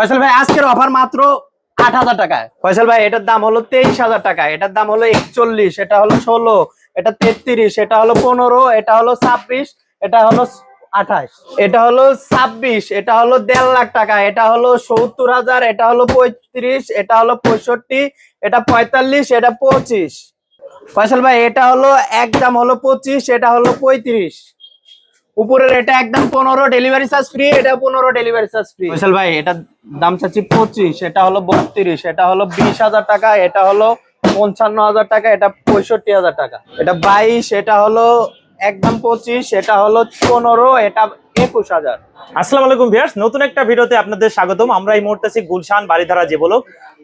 ফয়সাল ভাই আজকের অফার মাত্র আট হাজার টাকায় ফয়সাল ভাই এটার দাম হলো তেইশ হাজার টাকা এটার দাম হলো একচল্লিশ এটা হলো ষোলো এটা তেত্রিশ এটা হলো পনেরো এটা হলো ছাব্বিশ এটা হলো আঠাশ এটা হলো ছাব্বিশ এটা হলো দেড় লাখ টাকা এটা হলো সত্তর হাজার এটা হলো পঁয়ত্রিশ এটা হলো পঁয়ষট্টি এটা পঁয়তাল্লিশ এটা পঁচিশ ফয়সাল ভাই এটা হলো একদম হলো পঁচিশ এটা হলো পঁয়ত্রিশ উপরের এটা একদম পনেরো ডেলিভারি চার্জ ফ্রি এটা পনেরো ডেলিভারি চার্জ ফ্রি ফয়সাল ভাই এটা দাম চাচ্ছি পঁচিশ এটা হলো বত্রিশ এটা হলো বিশ হাজার টাকা এটা হলো পঞ্চান্ন হাজার টাকা এটা পঁয়ষট্টি হাজার টাকা। এটা বাইশ এটা হলো একদম পঁচিশ এটা হলো পনেরো এটা একুশ হাজার। আসসালামু আলাইকুম ভিউয়ার্স নতুন একটা ভিডিওতে আপনাদের স্বাগতম। আমরা এই মুহূর্তে আছি গুলশান বাড়িধারা যে বলো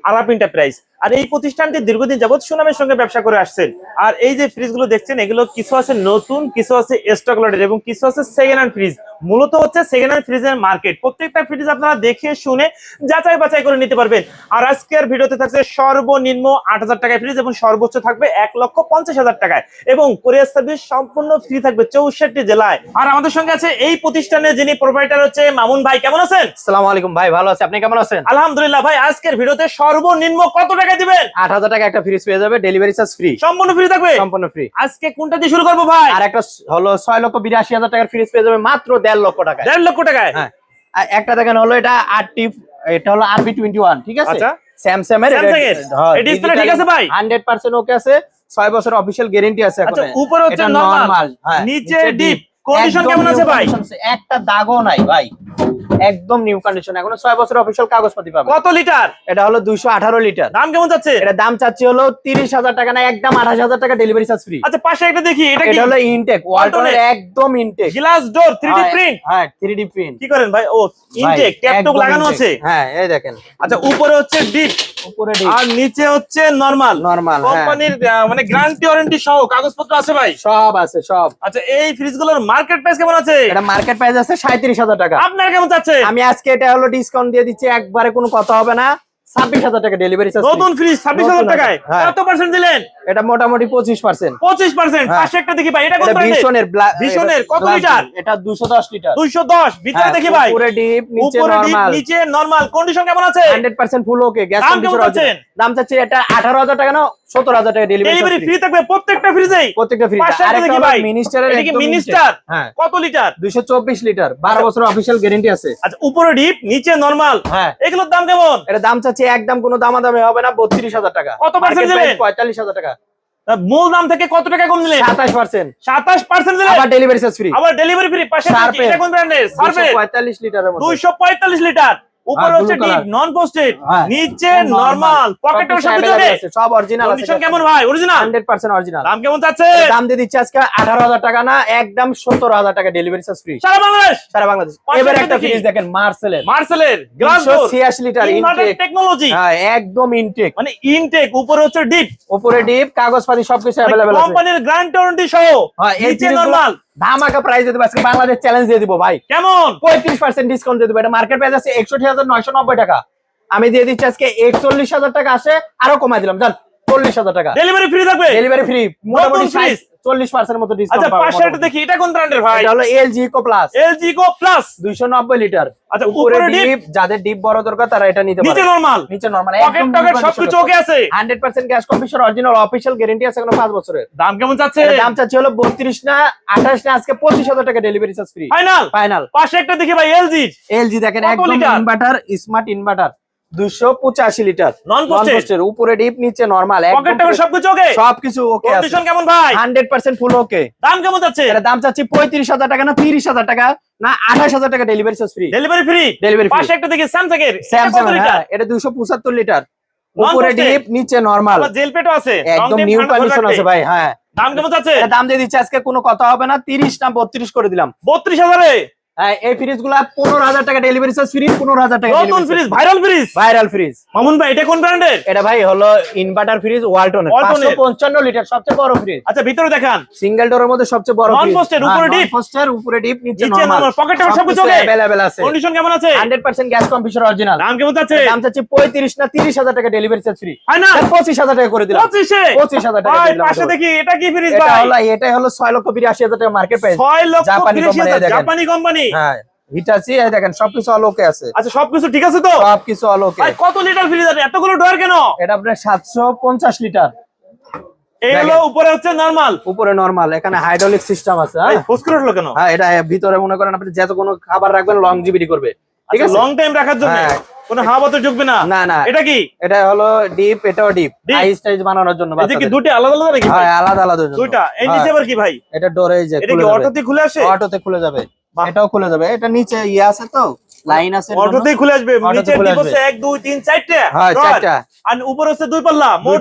আলাপ এন্টারপ্রাইজ আর এই প্রতিষ্ঠানটি দীর্ঘদিন যাবৎ সুনামের সঙ্গে ব্যবসা করে আসছেন। আর এই যে ফ্রিজগুলো দেখছেন, এগুলো কিছু আছে নতুন, কিছু আছে স্টক এবং কিছু আছে সেকেন্ড হ্যান্ড ফ্রিজ মূলত হচ্ছে সেকেন্ড হ্যান্ড ফ্রিজের মার্কেট প্রত্যেকটা ফ্রিজ আপনারা দেখে শুনে যাচাই বাছাই করে নিতে পারবেন। আর আজকের ভিডিওতে থাকছে সর্বনিম্ন আট হাজার টাকায় ফ্রিজ এবং সর্বোচ্চ থাকবে এক লক্ষ পঞ্চাশ হাজার টাকায়। এবং কোরিয়ার সার্ভিস সম্পূর্ণ ফ্রি থাকবে চৌষট্টি জেলায়। আর আমাদের সঙ্গে আছে এই প্রতিষ্ঠানের যিনি প্রোভাইডার হচ্ছে মামুন ভাই কেমন আছেন? আসসালামু আলাইকুম ভাই ভালো আছে। আপনি কেমন আছেন? আলহামদুলিল্লাহ ভাই আজকের ভিডিওতে সর্বনিম্ন কত টাকা দিবেন? আট হাজার টাকা একটা ফ্রিজ পেয়ে যাবে ডেলিভারি চার্জ ফ্রি সম্পূর্ণ ফ্রি থাকবে? সম্পূর্ণ ফ্রি আজকে কোনটা দিয়ে শুরু করব ভাই? আর একটা হলো ছয় লক্ষ বিরাশি হাজার টাকার ফ্রিজ পেয়ে যাবে মাত্র দেড় লক্ষ টাকা দেড় লক্ষ টাকায়? হ্যাঁ। একটা দেখেন হলো এটা আরটি এটা হলো আরবি টোয়েন্টি ওয়ান ঠিক আছে? আচ্ছা। স্যামসাং এর Samsung এর? এই display ঠিক আছে ভাই? হান্ড্রেড পার্সেন্ট ওকে আছে। ছয় বছর অফিসিয়াল গ্যারেন্টি আছে আচ্ছা এখন উপরে হচ্ছে নরমাল হ্যাঁ, নিচে ডিপ। কন্ডিশন একদম কেমন আছে ভাই? একটা দাগও নাই ভাই। একদম নিউ কন্ডিশন এখনও ছয় বছর অফিসিয়াল কাগজপাতি পাবে কত লিটার? এটা হলো লিটার। দাম কেমন যাচ্ছে? এটা দাম চাচ্ছি হলো তিরিশ হাজার টাকা না একদম আঠাশ হাজার টাকা ডেলিভারি চার্জ ফ্রি আচ্ছা পাশে একটা দেখি এটা কি? এটা হলো ইনটেক ওয়ালটনের একদম intact glass door 3D print হ্যাঁ থ্রি ডি প্রিন্ট কি করেন ভাই? ও ইনটেক ট্যাপ লাগানো আছে? হ্যাঁ এই দেখেন। আচ্ছা উপরে হচ্ছে ডিপ উপরে আর নিচে হচ্ছে নরমাল নরমাল কোম্পানির মানে গ্যারান্টি ওয়ারেন্টি সহ কাগজপত্র আছে ভাই? সব আছে সব। আচ্ছা এই ফ্রিজগুলোর মার্কেট প্রাইস কেমন আছে? এটা মার্কেট প্রাইস আছে সাঁত্রিশ হাজার টাকা। আপনার কেমন চাচ্ছে? আমি আজকে এটা হলো ডিসকাউন্ট দিয়ে দিচ্ছি একবারে কোনো কথা হবে না। ছাব্বিশ হাজার টাকা ডেলিভারি নতুন ফ্রিজ ছাব্বিশ হাজার টাকায়। হ্যাঁ। কত পার্সেন্ট দিলেন? এটা মোটামুটি পঁচিশ পার্সেন্ট পঁচিশ পার্সেন্ট হ্যাঁ। পাশে একটা দেখি ভাই এটা এটা ভীষণের ভীষণের কত লিটার? এটা দুশো দশ লিটার। দশ ভিতরে হ্যাঁ, দেখি ভাই। উপরে ডিপ নিচে নরমাল কন্ডিশন কেমন আছে? Hundred percent full okay gas দাম কেমন দাম চাচ্ছি এটা আঠারো হাজার টাকা না সত্তর হাজার টাকা ডেলিভারি ডেলিভারি ফ্রি থাকবে প্রত্যেকটা ফ্রিজেই প্রত্যেকটা ফ্রি পাশে একটা ভাই? মিনিস্টারের এটা কি মিনিস্টার হ্যাঁ। কত লিটার দুইশো চব্বিশ লিটার বারো বছর অফিসিয়াল গ্যারেন্টি আছে। আচ্ছা উপরে ডিপ নিচে নরমাল হ্যাঁ। এগুলোর দাম কেমন? এটা দাম চাচ্ছি একদম কোনো দামাদামি হবে না বত্রিশ হাজার টাকা। কত হাজার টাকা। মূল দাম থেকে কত টাকা কম দিলেন? সাতাশ পার্সেন্ট সাতাশ পার্সেন্ট দিলেন? আবার ডেলিভারি চার্জ ফ্রি আবার ডেলিভারি ফ্রি পাশে এটা কোন ব্র্যান্ডের সার্ভে পঁয়তাল্লিশ লিটারের মতো। দুইশো পঁয়তাল্লিশ লিটার উপরে হ্যাঁ, হচ্ছে ডিপ। নন পোস্টেড হ্যাঁ। নিচে নরমাল সাথে available সব অরিজিনাল কন্ডিশন কেমন ভাই? অরিজিনাল হান্ড্রেড পার্সেন্ট অরিজিনাল দাম কেমন যাচ্ছে দাম দিয়ে দিচ্ছে আজকে আঠারো হাজার টাকা না একদম সত্তর হাজার টাকা ডেলিভারি চার্জ ফ্রি সারা বাংলাদেশ? সারা বাংলাদেশ। এবার একটা ফ্রিজ দেখেন মার্সেলের মার্সেলের গ্লাস ডোর ছিয়াশি লিটার ইনটেক টেকনোলজি হ্যাঁ একদম ইনটেক মানে ইনটেক উপরে হচ্ছে ডিপ উপরে ডিপ কাগজপাতি সবকিছু মানে অ্যাভেলেবেল আছে। কোম্পানির গ্যারান্টি সহ। হ্যাঁ নিচে নরমাল ধামাকা প্রাইস দিয়ে দেবো আজকে বাংলাদেশ চ্যালেঞ্জ দিয়ে দিব ভাই। কেমন? পঁয়ত্রিশ পার্সেন্ট ডিসকাউন্ট দিয়ে দেবো এটা মার্কেট প্রাইস আছে একষট্টি হাজার নয়শো নব্বই টাকা। আমি দিয়ে দিচ্ছি আজকে একচল্লিশ হাজার টাকা আসে আরও কমাই দিলাম জান চল্লিশ হাজার টাকা। ডেলিভারি ফ্রি থাকবে? ডেলিভারি ফ্রি মোটামুটি? চল্লিশ পার্সেন্ট মতো আচ্ছা পাশে একটা দেখি এটা কোন ব্র্যান্ডের ভাই? এটা হলো LG eco plus LG go plus দুইশো নব্বই লিটার আচ্ছা উপরে উপরে ডিপ ডিপ যাদের ডিপ বড় দরকার তারা এটা নিতে নিচে নরমাল নিচে নরমাল পকেট টকেট সবকিছু ওকে আছে। Hundred percent gas computer original official guarantee আছে কোনো পাঁচ বছরের। দাম কেমন যাচ্ছে দাম চাচ্ছি হলো বত্রিশ না আঠাশ না আজকে পঁচিশ হাজার টাকা delivery charge free final final পাশে একটা দেখি ভাই এলজি এলজি দেখেন একদম? ইনভার্টার স্মার্ট ইনভার্টার দুশো পঁচাশি লিটার। নন পোস্টেড পোস্টের উপরে ডিপ নিচে নরমাল পকেট টকেট সবকিছু ওকে সবকিছু ওকে কন্ডিশন কেমন ভাই? হান্ড্রেড পার্সেন্ট ফুল ওকে দাম কেমন যাচ্ছে? এটা দাম চাচ্ছি পঁয়ত্রিশ হাজার টাকা না টাকা না delivery charge free delivery free delivery পাশে একটা দেখি স্যামসাং এর এটা কত লিটার? পঁচাত্তর লিটার। উপরে? ডিপ নিচে নরমাল জেল পেটও আছে। একদম Long নিউ কন্ডিশন আছে ভাই হ্যাঁ। দাম কেমন যাচ্ছে? দাম দিয়ে দিচ্ছে আজকে কোনো কথা হবে না তিরিশ না বত্রিশ করে দিলাম। বত্রিশ হাজারে? হ্যাঁ এই ফ্রিজ গুলা পনেরো হাজার টাকা ডেলিভারি চার্জ ফ্রি পনেরো হাজার টাকা নতুন fridge viral fridge viral fridge Mamun ভাই এটা কোন ব্র্যান্ডের এটা ভাই হলো ইনভার্টার ফ্রিজ ওয়ালটনের Walton-এর। পাঁচশো পঞ্চান্ন লিটার সবচেয়ে বড় ফ্রিজ আচ্ছা ভিতরে দেখান সিঙ্গেল ডোরের মধ্যে সবচেয়ে বড় Non posted, উপরে deep? পোস্টার উপরে ডিপ নিচে নিচে নরমাল normal, pocket এ সবকিছু okay? अवेलेबल আছে কন্ডিশন কেমন আছে 100% গ্যাস কম্পিউটার অরিজিনাল দাম কেমন যাচ্ছে দাম চাচ্ছি 35 না 30 হাজার টাকা ডেলিভারি চার্জ ফ্রি ফাইনাল 25000 টাকা করে দিলাম পঁচিশে 25000 টাকা ভাই দিলাম পাশে দেখি এটা কি ফ্রিজ এটা ভাই হলো এটাই হলো 6 লক্ষ 82000 টাকা মার্কেট প্রাইস ছয় লক্ষ জাপানি তিরিশ company, হাজার দেখেন। জাপানি কোম্পানি হ্যাঁ হিটাচি এই দেখেন সবকিছু অল ওকে আছে। আচ্ছা সবকিছু ঠিক আছে তো? সবকিছু অল ওকে ভাই কত লিটার ফ্রিজ আছে? এতগুলো ডয়ার কেন? এটা আপনার সাতশো পঞ্চাশ লিটার এইগুলো উপরে হচ্ছে নরমাল উপরে নরমাল এখানে হাইড্রোলিক সিস্টেম আছে হ্যাঁ? ফুসকুর হলো কেন? হ্যাঁ এটা ভিতরে মনে করেন আপনি যত কোনো খাবার রাখবেন লং জিবিটি করবে। ঠিক আছে? লং টাইম রাখার জন্য? হ্যাঁ। কোনো হাওয়া ঢুকবে না? না না। এটা কি? এটা হলো ডিপ এটাও ডিপ? আইস টাইস বানানোর জন্য যে কি দুটো আলাদা আলাদা নাকি হ্যাঁ আলাদা আলাদা। দুইটা। এই হ্যাঁ, নিচে আবার কি ভাই? এটা ডোরে যে এটা কি অটোতে খুলে আসে? অটোতে খুলে যাবে। এটাও খুলে যাবে। এটা নিচে ইয়ে আছে তো লাইন আছে অটোতেই খুলে আসবে। নিচে ডিপ হচ্ছে আসবে। এক দুই তিন হ্যাঁ রড। চারটা। আর উপরে হচ্ছে দুই পাল্লা মোট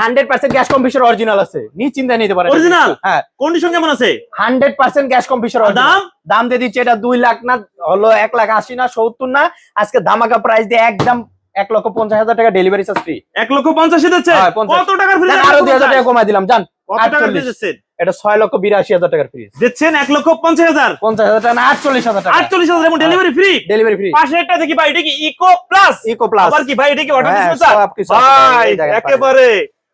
hundred percent gas computer original আছে। নি চিন্তা নিতে পারেন। Original? হ্যাঁ। কন্ডিশন কেমন আছে? হান্ড্রেড পার্সেন্ট গ্যাস কম্পিউটার আর দাম? দাম দিয়ে দিচ্ছে এটা দুই লাখ না হলো এক লাখ আশি না সত্তর না। আজকে ধামাকা প্রাইস দিয়ে একদম এক লক্ষ পঞ্চাশ হাজার টাকা ডেলিভারি চার্জ ফ্রি এক লক্ষ পঞ্চাশ দিচ্ছে? হ্যাঁ। কত টাকার ফ্রিজ আরও দুই হাজার টাকা কমাই দিলাম জান। কত ফ্রিজ দিচ্ছেন এটা ছয় লক্ষ বিরাশি হাজার টাকার ফ্রি দিচ্ছেন এক লক্ষ পঞ্চাশ হাজার। পঞ্চাশ হাজার টাকা আটচল্লিশ হাজার টাকা। আটচল্লিশ হাজার এবং ডেলিভারি ফ্রি ডেলিভারি ফ্রি পাশে একটা দেখি ভাই এটা কি ইকো প্লাস ইকো প্লাস আবার কি ভাই এটা কি অর্ডার হ্যাঁ, ভাই একেবারে।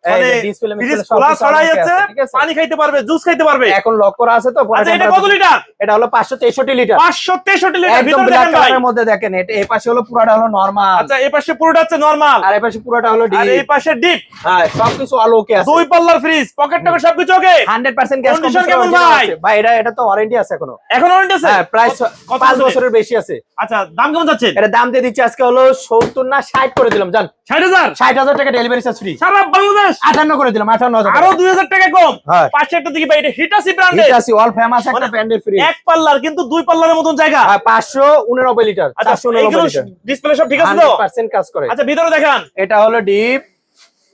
এই মানে যে display ফ্রিজ মিসপ্লে খোলা সবকিছু ছড়াই আমাকে যাচ্ছে আছে, ঠিক আছে? পানি খাইতে পারবে জুস খাইতে পারবে। এখন লক করা আছে তো আচ্ছা এটা কত লিটার? এটা হলো পাঁচশো তেষট্টি লিটার। পাঁচশো তেষট্টি লিটার একদম ভিতরে ব্ল্যাক দেখেন ভাই। কালারের মধ্যে দেখেন এটা এই পাশে হলো পুরোটা হলো নরমাল আচ্ছা এই পাশে পুরোটা হচ্ছে নরমাল আর এই পাশে পুরোটা হলো আর এই পাশে ডিপ হ্যাঁ সবকিছু আলোকে আছে। দুই পাল্লার ফ্রিজ পকেট টকেট সবকিছু ওকে 100% গ্যাস Condition কেমন ভাই? ভাই এটা এটা তো ওয়ারেন্টি আছে এখনও। এখন ওয়ারেন্টি আছে? হ্যাঁ প্রায় কত- কত 5 বছরের? বছরের বেশি আছে। আচ্ছা দাম কেমন যাচ্ছে? এটা দাম দিয়ে দিচ্ছি আজকে হলো 70 না 60 করে দিলাম জান। ষাট হাজার? 60000 টাকা ডেলিভারি চার্জ ফ্রি সারা বাংলাদেশ? 58 করে দিলাম 58000 আরও দুই হাজার টাকা কম? পাশে একটা দিকে ভাই এটা হিটাসি ব্র্যান্ডের আছে অল ফেমাস একটা ব্র্যান্ডের ফ্রি এক পাল্লার কিন্তু দুই পাল্লারের মতন জায়গা। হ্যাঁ 589 লিটার আচ্ছা 489 এইগুলো লিটার ডিসপ্লে সব ঠিক আছে তো? 100% কাজ করে। আচ্ছা ভিতরে দেখান। এটা হলো ডিপ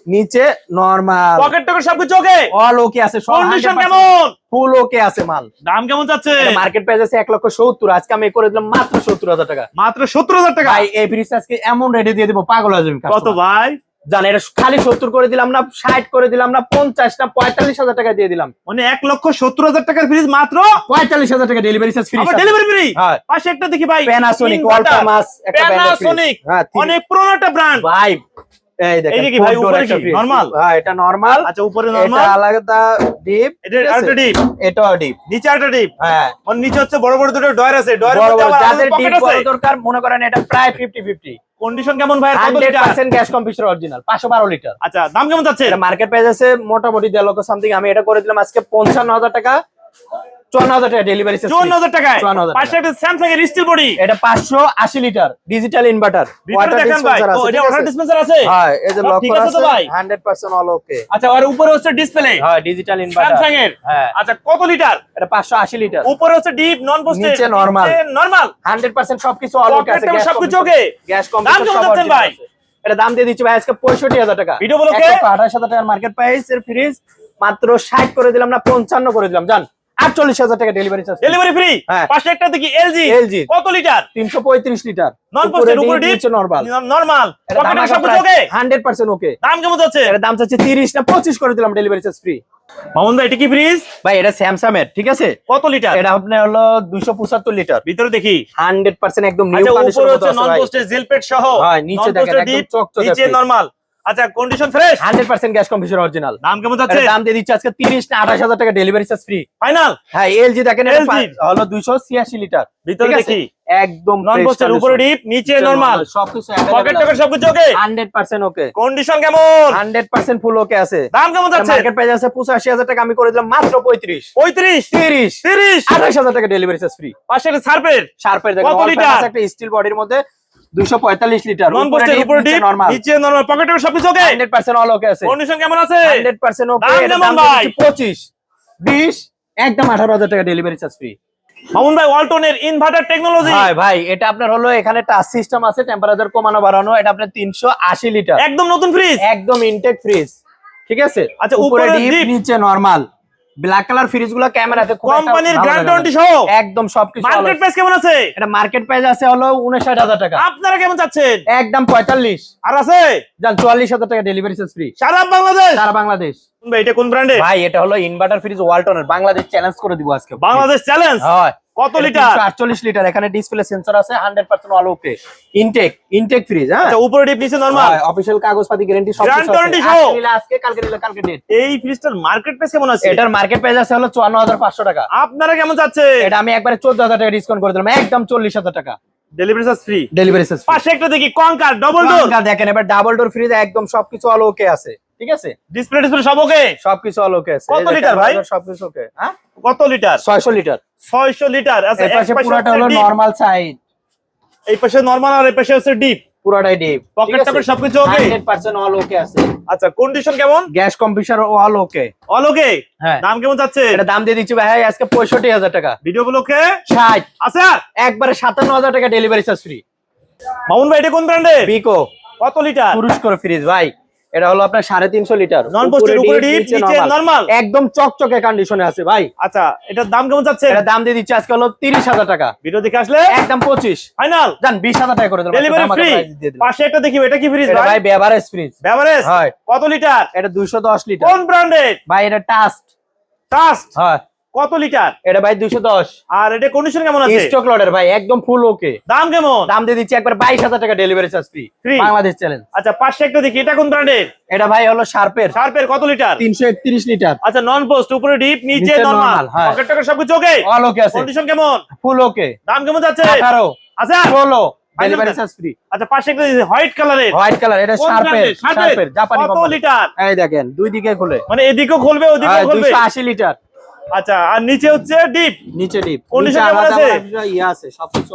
নিচে নরমাল পকেট টকেট সবকিছু ওকে অল ওকে আছে সব কন্ডিশন কেমন? ফুল ওকে আছে মাল। দাম কেমন যাচ্ছে মার্কেট প্রাইস আছে এক লক্ষ সত্তর আজকে আমি করে দিলাম মাত্র সত্তর হাজার টাকা। মাত্র সত্তর হাজার টাকা? ভাই এই ফ্রিজ আজকে এমন রেডি দিয়ে দিব পাগল হয়ে যাবেন কত ভাই? জান এটা খালি সত্তর করে দিলাম না ষাট করে দিলাম না পঞ্চাশ না পঁয়তাল্লিশ হাজার টাকা দিয়ে দিলাম। মানে এক লক্ষ সত্তর হাজার টাকার ফ্রিজ মাত্র? পঁয়তাল্লিশ হাজার টাকা delivery charge free delivery free হ্যাঁ। পাশে একটা দেখি ভাই প্যানাসোনিক Inverter, মাস একটা হ্যাঁ অনেক পুরোনো একটা ব্র্যান্ড ভাই এই দেখেন এই কি ভাই, উপরে কি? Normal? হ্যাঁ এটা নরমাল আচ্ছা উপরে এটা আলাদা ডিপ এটা আরেকটা ডিপ এটাও ডিপ নিচে আরেকটা ডিপ হ্যাঁ। আর নিচে হচ্ছে বড় বড় দুটো ডয়ার আছে। ডয়ারের বড় মধ্যে বড় যাদের ডিপ আছে। দরকার মনে করেন এটা প্রায় ফিফটি ফিফটি কন্ডিশন কেমন ভাই? কত hundred litre percent gas computer original পাঁচশো বারো লিটার আচ্ছা দাম কেমন যাচ্ছে? এটা মার্কেট প্রাইস আছে মোটামুটি দেড় লক্ষ সামথিং আমি এটা করে দিলাম আজকে পঞ্চান্ন হাজার টাকা। চুয়ান্ন হাজার টাকা ডেলিভারি চুয়ান্ন হাজার টাকায়? পাশে একটা স্যামসাং এর স্টিল বডি এটা পাঁচশো আশি লিটার ডিজিটাল ইনভার্টার ভিতরে দেখেন ভাই। এটা ওয়াটার ডিসপেন্সার আছে? হ্যাঁ এই যে লক করা আছে তো আছে ভাই? হান্ড্রেড পার্সেন্ট অল ওকে আচ্ছা আর উপরে হচ্ছে ডিসপ্লে হ্যাঁ ডিজিটাল ইনভার্টার স্যামসাং এর? হ্যাঁ। আচ্ছা কত লিটার? এটা পাঁচশো আশি লিটার। উপরে হচ্ছে ডিপ নন পোস্টেড নিচে normal। নরমাল হান্ড্রেড পার্সেন্ট সবকিছু অল ওকে আছে সবকিছু কম্পিউটার okay? গ্যাস দাম ভাই? এটা দিয়ে দিচ্ছি ভাই আজকে পঁয়ষট্টি হাজার টাকা। ভিডিও টাকার মার্কেট প্রাইস এর ফ্রিজ মাত্র ষাট করে দিলাম না পঞ্চান্ন করে দিলাম জান? আটচল্লিশ হাজার টাকা ডেলিভারি চার্জ ডেলিভারি ফ্রি। পাশে একটা দেখি এলজি LG কত লিটার তিনশো পঁয়ত্রিশ লিটার নন পোস্টেড উপরে deep normal normal okay hundred percent okay দাম কেমন যাচ্ছে? এর দাম চাচ্ছে তিরিশ না পঁচিশ করে দিলাম ডেলিভারি চার্জ ফ্রি মামুন ভাই এটা কি ফ্রিজ ভাই এটা স্যামসাং এর ঠিক আছে? কত লিটার এটা আপনার হলো দুইশো পঁচাত্তর লিটার ভিতরে দেখি। হান্ড্রেড পার্সেন্ট একদম নিউ আচ্ছা কন্ডিশন উপরে হচ্ছে নন পোস্টেড জেল পেট সহ। হ্যাঁ, নিচে দেখেন, একদম চকচকে নিচে নরমাল আচ্ছা condition fresh hundred percent gas computer original. দাম কেমন যাচ্ছে? দাম দিয়ে দিচ্ছে আজকে তিরিশ না আঠাশ হাজার টাকা ডেলিভারি চার্জ ফ্রি ফাইনাল হ্যাঁ এলজি দেখেন এটা হলো দুইশো ছিয়াশি লিটার। ভিতরে দেখি। একদম নন পোস্টেড উপরে ডিপ নিচে নরমাল সবকিছু পকেট টকেট সবকিছু okay hundred percent okay condition কেমন? হান্ড্রেড পার্সেন্ট ফুল ওকে আছে। দাম কেমন যাচ্ছে? মার্কেট প্রাইস আছে টাকা আমি করে দিলাম মাত্র পঁয়ত্রিশ। পঁয়ত্রিশ? তিরিশ। তিরিশ? আঠাশ হাজার টাকা ডেলিভারি চার্জ ফ্রি পাশে একটা সার্পের। শার্পের কত লিটার? একটা স্টিল বডির মধ্যে দুইশো পঁয়তাল্লিশ লিটার। নিচে নরমাল পকেট সবকিছু ওকে অল আছে। কন্ডিশন কেমন আছে? হান্ড্রেড পার্সেন্ট ওকে দাম কেমন ভাই? পঁচিশ। বিশ একদম আঠারো হাজার টাকা ডেলিভারি চার্জ ফ্রি মামুন ভাই ওয়ালটনের ইনভার্টার টেকনোলজি ভাই ভাই এটা আপনার হলো এখানে টাচ সিস্টেম আছে টেম্পারেচার কমানো বাড়ানো এটা আপনার তিনশো আশি লিটার। একদম নতুন ফ্রিজ একদম ইনটেক ফ্রিজ ঠিক আছে? আচ্ছা, উপরে ডিপ নিচে নরমাল ব্ল্যাক কালার ফ্রিজগুলো ক্যামেরাতে কোম্পানির। ওয়ারেন্টি সহ? একদম সবকিছু মার্কেট। প্রাইস কেমন আছে? এটা মার্কেট প্রাইস আছে হলো উনষাট হাজার টাকা। আপনারা কেমন চাচ্ছেন? একদম পঁয়তাল্লিশ। আর আছে? জান চুয়াল্লিশ হাজার টাকা ডেলিভারি চার্জ ফ্রি সারা বাংলাদেশ? সারা বাংলাদেশ। ভাই এটা কোন ব্র্যান্ডে ভাই এটা হলো ইনভার্টার ফ্রিজ ওয়ালটনের বাংলাদেশ চ্যালেঞ্জ করে দিব আজকে। বাংলাদেশ চ্যালেঞ্জ হয়। কত লিটার আটচল্লিশ লিটার এখানে ডিসপ্লে সেন্সর আছে hundred percent all okay intact intact fridge হ্যাঁ? আচ্ছা উপরে ডিপ নিচে নরমাল অফিসিয়াল কাগজপাতি গ্যারান্টি সব warranty সহ? আজকে কালকে নিলে কালকে ডেট এই ফ্রিজটার মার্কেট প্রাইস কেমন আছে? এটার মার্কেট প্রাইস আছে হলো চুয়ান্ন হাজার পাঁচশো টাকা। আপনারা কেমন যাচ্ছে এটা আমি একবারে চোদ্দ হাজার টাকা ডিসকাউন্ট করে দিলাম একদম চল্লিশ হাজার টাকা। ডেলিভারি চার্জ ফ্রি ডেলিভারি পাশে একটা দেখি কঙ্কার ডবল ডোর দেখেন এবার ডাবল ডোর ফ্রিজ একদম সবকিছু অল ওকে আছে। ঠিক আছে? ডিসপ্লে ডিসপ্লে সব ওকে সবকিছু অল ওকে আছে। কত লিটার ভাই? সবকিছু ওকে হ্যাঁ? কত লিটার ছয়শো লিটার ছয়শো লিটার আচ্ছা এই পাশে পুরাটা হলো নর্মাল সাইড এই পাশে নরমাল আর এই পাশে হচ্ছে ডিপ পুরাটাই ডিপ পকেট সবকিছু okay hundred percent all okay আছে। আচ্ছা কন্ডিশন কেমন? Gas computer all okay all okay হ্যাঁ। দাম কেমন যাচ্ছে? এটা দাম দিয়ে দিচ্ছি ভাই আজকে পঁয়ষট্টি হাজার টাকা। ভিডিও ষাট। আছে আর? একবারে সাতান্ন হাজার টাকা ডেলিভারি চার্জ ফ্রি মামুন ভাই এটা কোন ব্র্যান্ডের বিকো কত লিটার পুরস্কার ফ্রিজ ভাই। এটা হলো আপনার সাড়ে তিনশো লিটার। নন পোস্টের উপরে ডিপ নিচে নরমাল একদম চকচকে কন্ডিশনে আছে ভাই। আচ্ছা এটার দাম কেমন যাচ্ছে? এটা দাম দিয়ে দিচ্ছে আজকে হলো তিরিশ হাজার টাকা। ভিডিও দেখে আসলে? একদম পঁচিশ। ফাইনাল জান বিশ হাজার টাকা করে ডেলিভারি ফ্রি দিলাম। পাশে একটা দেখি এটা কি ফ্রিজ ভাই? ভাই বেভারেজ ফ্রিজ বেভারেজ হয়। কত লিটার? এটা দুইশো দশ লিটার। কোন ব্র্যান্ডের ভাই এটা টাস্ট ট্রাস্ট হয়। কত লিটার? এটা ভাই দুইশো দশ। আর এটা কন্ডিশন কেমন আছে? স্টক লডের ভাই একদম ফুল ওকে দাম কেমন? দাম দিয়ে দিচ্ছি একবার বাইশ হাজার টাকা delivery charge free? Bangladesh challenge আচ্ছা পাশে একটা দেখি এটা কোন ব্র্যান্ডের এটা ভাই হলো শার্পের শার্পের কত লিটার? তিনশো একত্রিশ লিটার। আচ্ছা নন পোস্ট উপরে ডিপ নিচে নরমাল হ্যাঁ। পকেট টকেট সবকিছু ওকে অল ওকে আছে। কন্ডিশন কেমন? ফুল ওকে দাম কেমন যাচ্ছে? আঠারো। আচ্ছা ষোলো। Final ডেলিভারি চার্জ ফ্রি আচ্ছা পাশে একটা হোয়াইট কালারের হোয়াইট কালার এটা শার্পের শার্পের জাপানি কত লিটার? এই দেখেন দুই দিকে খুলে। মানে এদিকেও খুলবে ওদিকেও খুলবে? দুইশো আশি লিটার। আচ্ছা আর নিচে হচ্ছে ডিপ। নিচে ডিপ। নিচে কেমন আছে? ইয়ে আছে সবকিছু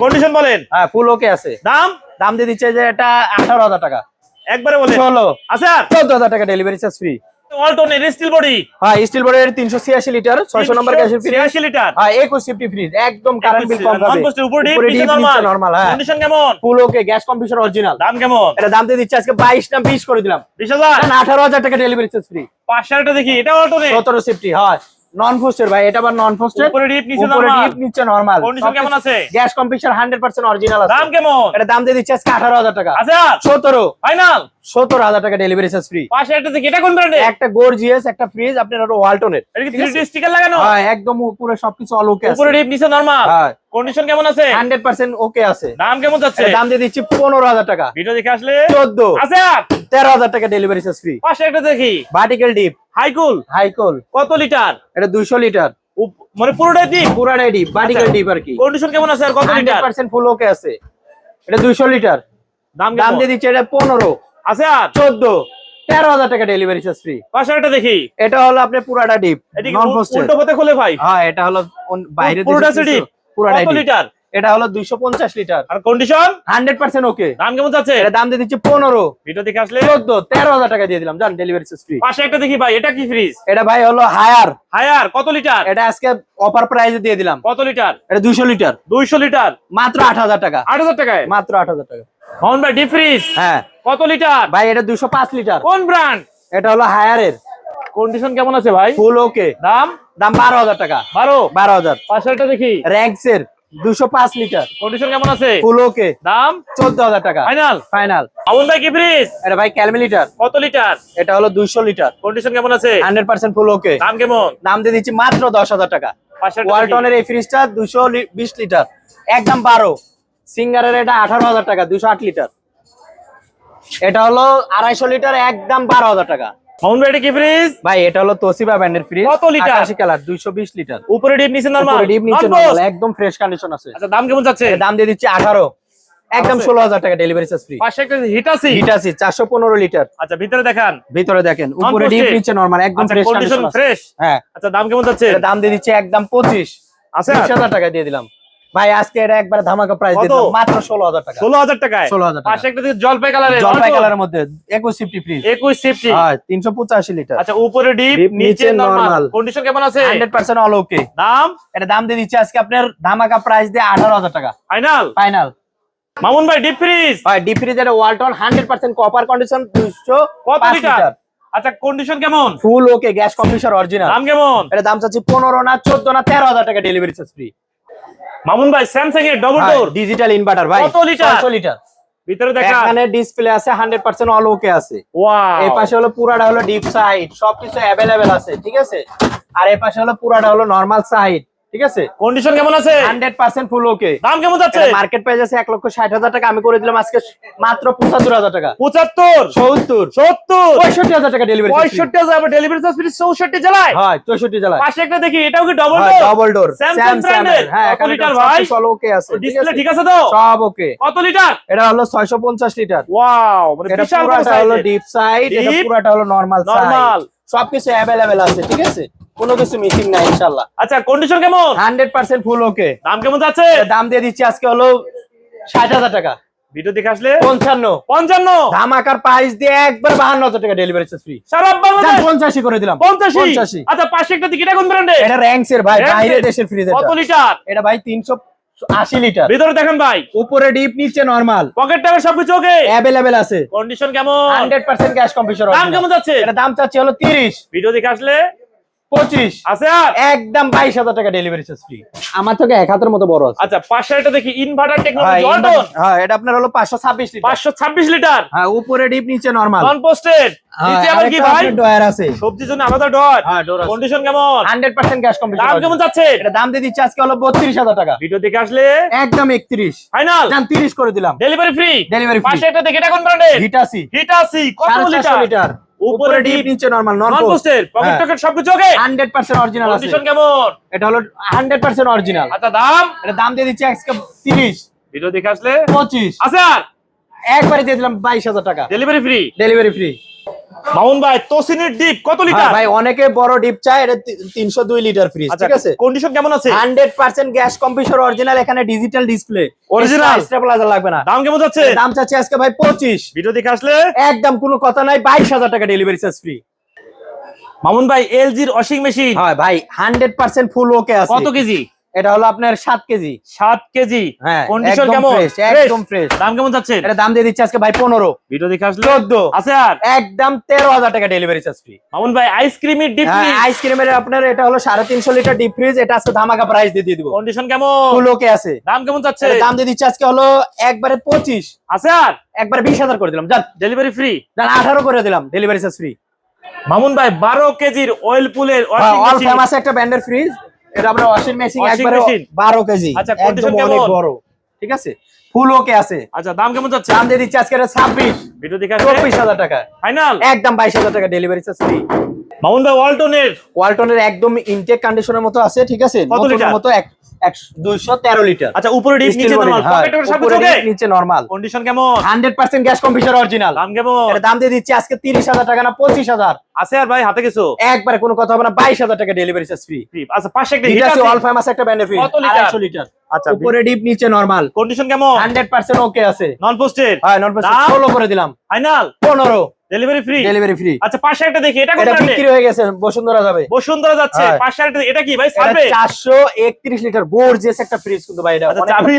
কন্ডিশন বলেন। হ্যাঁ ফুল ওকে আছে। দাম? দাম দিয়ে দিচ্ছে যে এটা আঠারো হাজার টাকা। একবারে বলেন। ষোলো। আচ্ছা চোদ্দ হাজার টাকা ডেলিভারি চার্জ ফ্রি অল্টনের স্টিল বডি হ্যাঁ স্টিল তিনশো ছিয়াশি লিটার ছয়শো নম্বর গ্যাসের ফ্রি 86 লিটার হ্যাঁ একুশ ফিফটি ফ্রিজ একদম কারেন্ট বিল কম পাবে উপরে ডিপ নিচে deep, নরমাল হ্যাঁ। কন্ডিশন কেমন? Full okay gas computer original দাম কেমন? এটা দাম দিয়ে দিচ্ছে আজকে বাইশ না বিশ করে দিলাম। 20000 আঠারো হাজার টাকা ডেলিভারি চার্জ ফ্রি পাঁচশো একটা দেখি এটা অল্টনে সতেরো সেফটি হয়। নন পোস্টের ভাই এটা আবার নন পোস্টের উপরে ডিপ নিচে নরমাল উপরে ডিপ নিচে নরমাল কন্ডিশন কেমন আছে? গ্যাস হান্ড্রেড পার্সেন্ট অরিজিনাল আছে। দাম কেমন? এটা দাম দিয়ে দিচ্ছে আজকে আঠারো হাজার টাকা। আচ্ছা সতেরো। ফাইনাল সত্তর হাজার টাকা ডেলিভারি চার্জ ফ্রি পাশে একটা দেখি এটা কোন ব্র্যান্ডের একটা গর্জিয়াস একটা ফ্রিজ আপনার হলো ওয়ালটনের এটা কি ঠিক আছে? 3D স্টিকার লাগানো? হ্যাঁ একদম উপরে সবকিছু অল ওকে আছে। উপরে ডিপ নিচে নরমাল হ্যাঁ। কন্ডিশন কেমন আছে? হান্ড্রেড পার্সেন্ট ওকে আছে। দাম কেমন যাচ্ছে? দাম দিয়ে দিচ্ছি পনেরো হাজার টাকা। ভিডিও দেখে আসলে? চোদ্দ। আচ্ছা তেরো হাজার টাকা ডেলিভারি চার্জ ফ্রি পাশে একটা দেখি। ভার্টিক্যাল ডিপ হাইকুল? হাইকুল। কত লিটার? এটা দুইশো লিটার। উপ- মানে পুরোটাই ডিপ পুরাটাই ডিপ আচ্ছা। ডিপ আর কি। কন্ডিশন কেমন আছে আর কত লিটার? পার্সেন্ট ফুল ওকে আছে। এটা দুইশো লিটার। দাম দাম দিয়ে দিচ্ছে এটা পনেরো। আছে আর? চোদ্দ। তেরো হাজার টাকা ডেলিভারি চার্জ ফ্রি পাশে একটা দেখি। এটা হলো আপনার পুরাটা ডিপ নন পোস্টেড উল্টো পথে খুলে ভাই? হ্যাঁ এটা হলো বাইরে পুরোটা ডিপ পুরাটাই লিটার? এটা হলো দুইশো পঞ্চাশ লিটার। আর কন্ডিশন হান্ড্রেড পার্সেন্ট ওকে। দাম কেমন যাচ্ছে? এটা দাম দিয়ে দিচ্ছি পনেরো। ভিডিও দেখে আসলে? তেরো হাজার টাকা দিয়ে দিলাম জান ডেলিভারি চার্জ ফ্রি পাশে একটা দেখি ভাই এটা কি ফ্রিজ এটা ভাই হলো হায়ার। হায়ার কত লিটার? এটা আজকে অফার প্রাইসে দিয়ে দিলাম। কত লিটার? এটা দুইশো লিটার। দুইশো লিটার। মাত্র আট হাজার টাকা। আট হাজার টাকায়? মাত্র আট হাজার টাকা। হন ভাই ডিপ ফ্রিজ হ্যাঁ। কত লিটার? ভাই এটা দুইশো পাঁচ লিটার। কোন ব্র্যান্ড এটা হলো হায়ারের। কন্ডিশন কেমন আছে ভাই? ফুল ওকে দাম? দাম বারো হাজার টাকা। বারো? বারো হাজার। পাশে একটা দেখি। র্যাঙ্কস এর। দুশো পাঁচ লিটার। কন্ডিশন কেমন আছে? ফুল ওকে দাম? চোদ্দ হাজার টাকা। ফাইনাল ফাইনাল ভাই কি ফ্রিজ এটা ভাই ক্যালমি লিটার। কত লিটার? এটা হলো দুইশো লিটার। কন্ডিশন কেমন আছে? হান্ড্রেড পার্সেন্ট ফুল ওকে দাম কেমন? দাম দিয়ে দিচ্ছি মাত্র দশ হাজার টাকা। ওয়ালটনের এই ফ্রিজটা দুশো বিশ লিটার। একদম বারো। সিঙ্গারের এটা আঠারো হাজার টাকা দুশো আট লিটার। এটা হলো আড়াইশো লিটার একদম বারো হাজার টাকা। ভাই এটা কি ফ্রিজ ভাই এটা হলো তোসিবা ব্র্যান্ডের ফ্রিজ কত লিটার? কালার লিটার উপরে ডিপ নিচে নরমাল উপরে ডিপ নিচে normal, একদম ফ্রেশ কন্ডিশন আছে। আচ্ছা দাম কেমন যাচ্ছে? দাম দিয়ে দিচ্ছি একদম আছে? ষোলো হাজার টাকা ডেলিভারি চার্জ ফ্রি পাশে একটা হিট আছে? হিট লিটার আচ্ছা ভিতরে দেখান। ভিতরে দেখেন উপরে ডিপ নিচে নর্মাল একদম আচ্ছা ফ্রেশ কন্ডিশন কন্ডিশন ফ্রেশ হ্যাঁ। আচ্ছা দাম কেমন যাচ্ছে? দাম দিয়ে দিচ্ছে একদম পঁচিশ। আছে? বিশ হাজার টাকা দিয়ে দিলাম। ভাই আজকে এটা একবার ধামাকা প্রাইস? দিলাম মাত্র ষোলো হাজার টাকা। ষোলো হাজার টাকায়? ষোলো হাজার টাকা। পাশে একটা জলপাই কালারের জলপাই কালারের মধ্যে একুশ ফিফটি ফ্রিজ একুশ সিফটি হয় তিনশো পঁচাশি লিটার আচ্ছা উপরে ডিপ নিচে নরমাল কন্ডিশন কেমন আছে? হান্ড্রেড পার্সেন্ট অল ওকে দাম? এটা দাম দিয়ে দিচ্ছে আজকে আপনার ধামাকা প্রাইস দিয়ে আঠারো হাজার টাকা। ফাইনাল ফাইনাল মামুন ভাই ডিপ ফ্রিজ হয় ডিপ ফ্রিজের Walton hundred percent copper condition দুশো কত পাঁচ লিটার আচ্ছা কন্ডিশন কেমন? Full okay gas computer original দাম কেমন? এটা দাম চাচ্ছি পনেরো না চোদ্দ না তেরো হাজার টাকা ডেলিভারি চার্জ ফ্রি মামুন ভাই স্যামসাং এর ডবল ডোর ডিজিটাল ইনভার্টার ভাই। কত লিটার? 100 লিটার ভিতরে দেখা। এখানে ডিসপ্লে আছে হান্ড্রেড পার্সেন্ট অল ওকে আছে। ওয়াও এই পাশে হলো পুরাটা হলো ডিপ সাইড সবকিছু अवेलेबल আছে ঠিক আছে? আর এই পাশে হলো পুরাটা হলো নরমাল সাইড ঠিক আছে? কন্ডিশন কেমন আছে? ফুল ওকে দাম কেমন যাচ্ছে? মার্কেট প্রাইস আছে এক লক্ষ ষাট হাজার টাকা। আমি করে দিলাম আজকে মাত্র টাকা। টাকা ডেলিভারি পঁয়ষট্টি হাজার ডেলিভারি চার্জ ফ্রি চৌষট্টি জেলায়? হয় চৌষট্টি জেলায়। পাশে একটা দেখি এটাও কি ডবল ডবল ডোর Samsung brand-এর? হ্যাঁ কত লিটার ভাই? কিছু ওকে আছে ঠিক ডিসপ্লে আছে? ঠিক আছে তো? সব ওকে কত লিটার এটা হলো লিটার ওয়াও মানে বিশাল বড় পুরাটা হলো ডিপ সাইড এটা Deep? হলো নরমাল নরমাল সবকিছু অ্যাভেলেবেল আছে ঠিক আছে? কোনো কিছু মিসিং নাই ইনশাআল্লাহ। আচ্ছা কন্ডিশন কেমন? হান্ড্রেড পার্সেন্ট ফুল ওকে দাম কেমন যাচ্ছে? দাম দিয়ে দিচ্ছি আজকে হলো ষাট হাজার টাকা। ভিডিও দেখে আসলে? ধামাকার প্রাইস দিয়ে একবার বাহান্ন হাজার টাকা ডেলিভারি চার্জ ফ্রি সারা বাংলাদেশ? পঞ্চাশি করে দিলাম। আচ্ছা পাশে একটা দিকে এটা কোন ব্র্যান্ডে এটা র্যাঙ্কস এর ভাই বাইরের দেশের ফ্রিজ কত লিটার এটা ভাই তিনশো আশি লিটার ভিতরে দেখেন ভাই। উপরে ডিপ নিচে নরমাল পকেট টাকা সবকিছু ওকে আছে। কন্ডিশন কেমন? দাম কেমন যাচ্ছে? এটা দাম চাচ্ছি হলো তিরিশ। ভিডিও দেখে আসলে পঁচিশ। আছে একদম বাইশ হাজার টাকা ডেলিভারি চার্জ ফ্রি আমার থেকে এক হাতের মতো বড় আছে। আচ্ছা পাশে একটা দেখি ইনভার্টার হ্যাঁ, টেকনোলজি হ্যাঁ এটা আপনার হলো পাঁচশো ছাব্বিশ লিটার পাঁচশো ছাব্বিশ লিটার হ্যাঁ উপরে ডিপ নিচে নরমাল নন নিচে আবার কি ভাই? ডয়ার আছে। সবজির জন্য আলাদা ডট হ্যাঁ ডোর আছে। কন্ডিশন কেমন? হান্ড্রেড পার্সেন্ট ক্যাশ দাম কেমন যাচ্ছে? এটা দাম দিয়ে দিচ্ছে আজকে হলো টাকা। ভিডিও দেখে আসলে? একদম ফাইনাল দাম করে দিলাম। ডেলিভারি ফ্রি ডেলিভারি ফ্রি পাশে দেখি এটা কোন ব্র্যান্ডের হিটাসি হিটাসি কত সাড়ে চারশো লিটার লিটার উপরে ডিপ নিচে নরমাল নন পোস্টের পকেট। টকেট সবকিছু ওকে হান্ড্রেড পার্সেন্ট অরিজিনাল আছে। কন্ডিশন কেমন? এটা হলো হান্ড্রেড পার্সেন্ট অরিজিনাল আচ্ছা দাম? এটা দাম দিয়ে দিচ্ছি আজকে তিরিশ। ভিডিও দেখে আসলে? পঁচিশ। আছে আর একবারে দিয়ে দিলাম বাইশ হাজার টাকা। Delivery free delivery free Mamun ভাই তোসিনের ডিপ কত লিটার? ভাই অনেকে বড় ডিপ চায় এটা তিনশো দুই লিটার ফ্রিজ আচ্ছা ঠিক আছে? কন্ডিশন কেমন আছে? Hundred percent gas computer original এখানে ডিজিটাল ডিসপ্লে Original? স্টেবিলাইজার লাগবে না। দাম কেমন যাচ্ছে? দাম চাচ্ছি আজকে ভাই পঁচিশ। ভিডিও দেখে আসলে? একদম কোনো কথা নাই বাইশ হাজার টাকা ডেলিভারি চার্জ ফ্রি মামুন ভাই এলজির ওয়াশিং মেশিন হয় ভাই হান্ড্রেড পার্সেন্ট ফুল ওকে আছে। কত কেজি? এটা হলো আপনার সাত কেজি। সাত কেজি। হ্যাঁ কন্ডিশন কেমন? একদম ফ্রেশ দাম কেমন যাচ্ছে? এটা দাম দিয়ে দিচ্ছে আজকে ভাই পনেরো। ভিডিও দেখে আসলে চোদ্দ। আছে আর? একদম তেরো হাজার টাকা ডেলিভারি চার্জ ফ্রি মামুন ভাই আইসক্রিমের ডিপ আইসক্রিমের আপনার এটা হলো সাড়ে তিনশো লিটার ডিপ ফ্রিজ এটা আজকে ধামাকা প্রাইস দিয়ে দিয়ে দিব। কন্ডিশন কেমন? ফুল ওকে আছে। দাম কেমন যাচ্ছে? দাম দিয়ে দিচ্ছে আজকে হলো একবারে পঁচিশ। আছে আর? একবারে বিশ হাজার করে দিলাম। ডেলিভারি ফ্রি যান আঠারো করে দিলাম ডেলিভারি চার্জ ফ্রি মামুন ভাই বারো কেজির অয়েল পুলের অল ফেমাস একটা ব্র্যান্ডের ফ্রিজ এটা আমরা ওয়াশিং মেশিন একবারে machine। বারো কেজি। আচ্ছা, অনেক বড়। ঠিক আছে? ফুল ওকে আছে। আচ্ছা দাম কেমন যাচ্ছে? দাম দিয়ে দিচ্ছি আজকে ছাব্বিশ। ভিডিও দেখে আসলে? চব্বিশ হাজার টাকা। ফাইনাল একদম বাইশ হাজার টাকা ডেলিভারি চার্জ ফ্রি মামুন ভাই ওয়ালটনের ওয়ালটনের একদম ইনটেক কন্ডিশনের মতো আছে ঠিক আছে? কত লিটার? মতো এক দুইশো তেরো লিটার আচ্ছা উপরে ডিপ নিচে নরমাল পকেট সব ওকে নিচে নরমাল কন্ডিশন কেমন? Hundred percent gas computer original দাম কেমন? এটা দাম দিয়ে দিচ্ছে আজকে তিরিশ হাজার টাকা না পঁচিশ হাজার। আছে আর ভাই হাতে কিছু? একবারে কোনো কথা হবে না বাইশ হাজার টাকা ডেলিভারি চার্জ ফ্রি আচ্ছা পাশে একটা ঠিক হিট আছে অল একটা বেনিফিট কত লিটার? লিটার আচ্ছা উপরে ডিপ নিচে নরমাল কন্ডিশন কেমন? হান্ড্রেড পার্সেন্ট ওকে আছে। নন পোস্টেড হয় নন করে দিলাম। Final delivery free delivery free আচ্ছা পাশে একটা দেখি এটা বিক্রি হয়ে গেছে বসুন্ধরা যাবে। বসুন্ধরা যাচ্ছে। পাশে একটা এটা কি ভাই সার্ভে? চারশো একত্রিশ লিটার গোর্জিয়াস একটা ফ্রিজ কিন্তু ভাই এটা আচ্ছা চাবি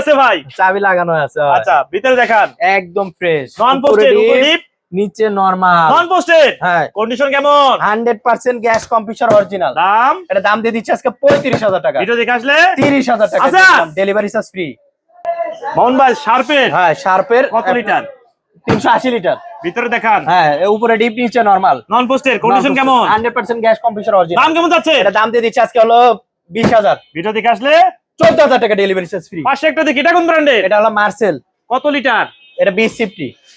আছে ভাই। চাবি লাগানো আছে আচ্ছা ভিতরে দেখান। একদম ফ্রেশ নন পোস্টেড নিচে নরমাল নন পোস্টেড হ্যাঁ। কন্ডিশন কেমন? Hundred percent gas computer original দাম? এটা দাম দিয়ে দিচ্ছে আজকে পঁয়ত্রিশ হাজার টাকা। ভিডিও দেখে আসলে? তিরিশ হাজার টাকা আচ্ছা। ডেলিভারি চার্জ ফ্রি মোহন ভাই শার্পের? হ্যাঁ শার্পের। কত লিটার? তিনশো আশি লিটার। ভিতরে দেখান। হ্যাঁ উপরে ডিপ নিচে নরমাল নন পোস্টেড কন্ডিশন কেমন? Hundred percent gas computer original দাম কেমন যাচ্ছে? এটা দাম দিয়ে দিচ্ছে আজকে হলো বিশ হাজার। ভিডিও দেখে আসলে? চোদ্দ হাজার টাকা ডেলিভারি চার্জ ফ্রি পাশে একটা দেখি এটা কোন ব্র্যান্ডের এটা হলো মার্সেল কত লিটার? এটা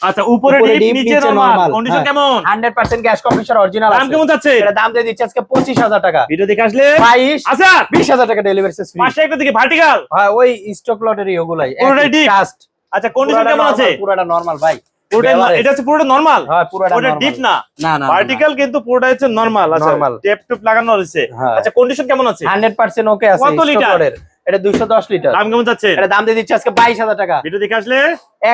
আচ্ছা উপরে ডিপ নিচে নরমাল কন্ডিশন হ্যাঁ। কেমন? Hundred percent gas computer original দাম কেমন যাচ্ছে? এটা দাম দিয়ে দিচ্ছে আজকে পঁচিশ হাজার টাকা। ভিডিও দেখে আসলে? বাইশ আচ্ছা। বিশ হাজার টাকা ডেলিভারি চার্জ ফ্রি পাশে একটা দেখি ভার্টিক্যাল হ্যাঁ ওই স্টক লটের ওগুলাই। পুরোটাই? কাস্ট আচ্ছা কন্ডিশন কেমন আছে? পুরোটা নরমাল ভাই। এটা হচ্ছে পুরোটা নরমাল হ্যাঁ পুরোটা পুরোটা ডিপ না। না না ভার্টিক্যাল কিন্তু পুরোটা হচ্ছে নরমাল আচ্ছা টেপ টুপ লাগানো রয়েছে। হ্যাঁ। আচ্ছা কন্ডিশন কেমন আছে? হান্ড্রেড পার্সেন্ট ওকে আছে কত stock লিটার? load এর। এটা দুইশো দশ লিটার দাম কেমন যাচ্ছে? এটা দাম দিয়ে দিচ্ছে আজকে বাইশ হাজার টাকা। ভিডিও দেখে আসলে?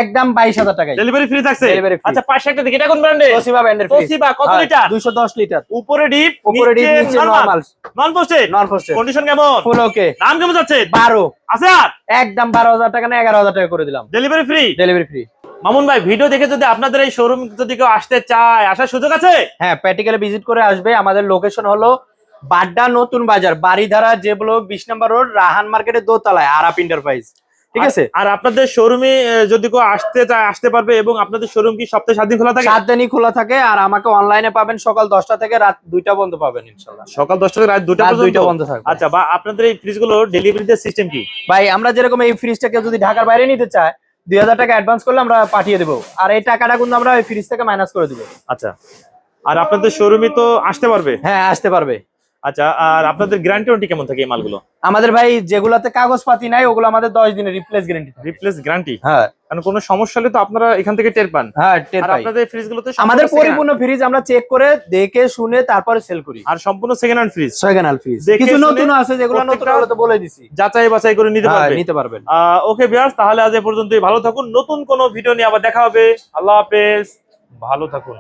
একদম বাইশ হাজার টাকায়। ডেলিভারি ফ্রি থাকছে? আচ্ছা পাশে একটা দেখি এটা কোন ব্র্যান্ডের তোসিবা ব্র্যান্ডের তোশিবা কত লিটার দুইশো দশ লিটার উপরে ডিপ উপরে ডিপ নিচে normal non frosted non frosted condition কেমন? ফুল ওকে দাম কেমন যাচ্ছে? বারো। একদম বারো হাজার টাকা না এগারো হাজার টাকা করে দিলাম। Delivery free delivery free Mamun ভাই ভিডিও দেখে যদি আপনাদের এই শোরুম যদি কেউ আসতে চায় আসার সুযোগ আছে? হ্যাঁ প্র্যাকটিক্যালি ভিজিট করে আসবে। আমাদের লোকেশন হলো বাড্ডা নতুন বাজার বাড়িধারা যে ব্লক বিশ নম্বর রোড রাহান মার্কেটের দোতলায় আরাপ ইন্টারপ্রাইজ ঠিক আছে? আর আপনাদের শোরুমে যদি কেউ আসতে চায় আসতে পারবে এবং আপনাদের শোরুম কি সপ্তাহে সাত দিন খোলা থাকে? সাত দিনই খোলা থাকে আর আমাকে অনলাইনে পাবেন সকাল দশটা থেকে রাত দুইটা পর্যন্ত পাবেন ইনশাল্লাহ সকাল দশটা থেকে রাত রাত দুইটা বন্ধ থাকবে। আচ্ছা বা আপনাদের এই ফ্রিজগুলো ডেলিভারিতে সিস্টেম কি? ভাই আমরা যেরকম এই ফ্রিজটা কেউ যদি ঢাকার বাইরে নিতে চায় দুই হাজার টাকা অ্যাডভান্স করলে আমরা পাঠিয়ে দেবো। আর এই টাকাটা কিন্তু আমরা ফ্রিজ থেকে মাইনাস করে দিব। আচ্ছা। আর আপনাদের শোরুমে তো আসতে পারবে? হ্যাঁ আসতে পারবে। আচ্ছা আর আপনাদের গ্যারান্টি ওয়ারেন্টি কেমন থাকে এই মালগুলো? আমাদের ভাই যেগুলাতে কাগজ পাতি নাই ওগুলো আমাদের দশ দিনের রিপ্লেস গ্যারান্টি রিপ্লেস গ্যারান্টি হ্যাঁ। কারণ কোনো সমস্যা হলে তো আপনারা এখান থেকে টের পান। হ্যাঁ টের আর পাই। আপনাদের ফ্রিজ গুলোতে আমাদের পরিপূর্ণ ফ্রিজ আমরা চেক করে দেখে শুনে তারপরে সেল করি। আর সম্পূর্ণ second hand fridge second hand fridge কিছু নতুন আছে যেগুলো নতুন ওগুলো তো বলে দিছি। যাচাই বাছাই করে নিতে হ্যাঁ, নিতে পারবেন। ওকে বিয়ার্স তাহলে আজ এ পর্যন্তই। ভালো থাকুন। নতুন কোন ভিডিও নিয়ে আবার দেখা হবে। আল্লাহ হাফেজ। ভালো থাকুন।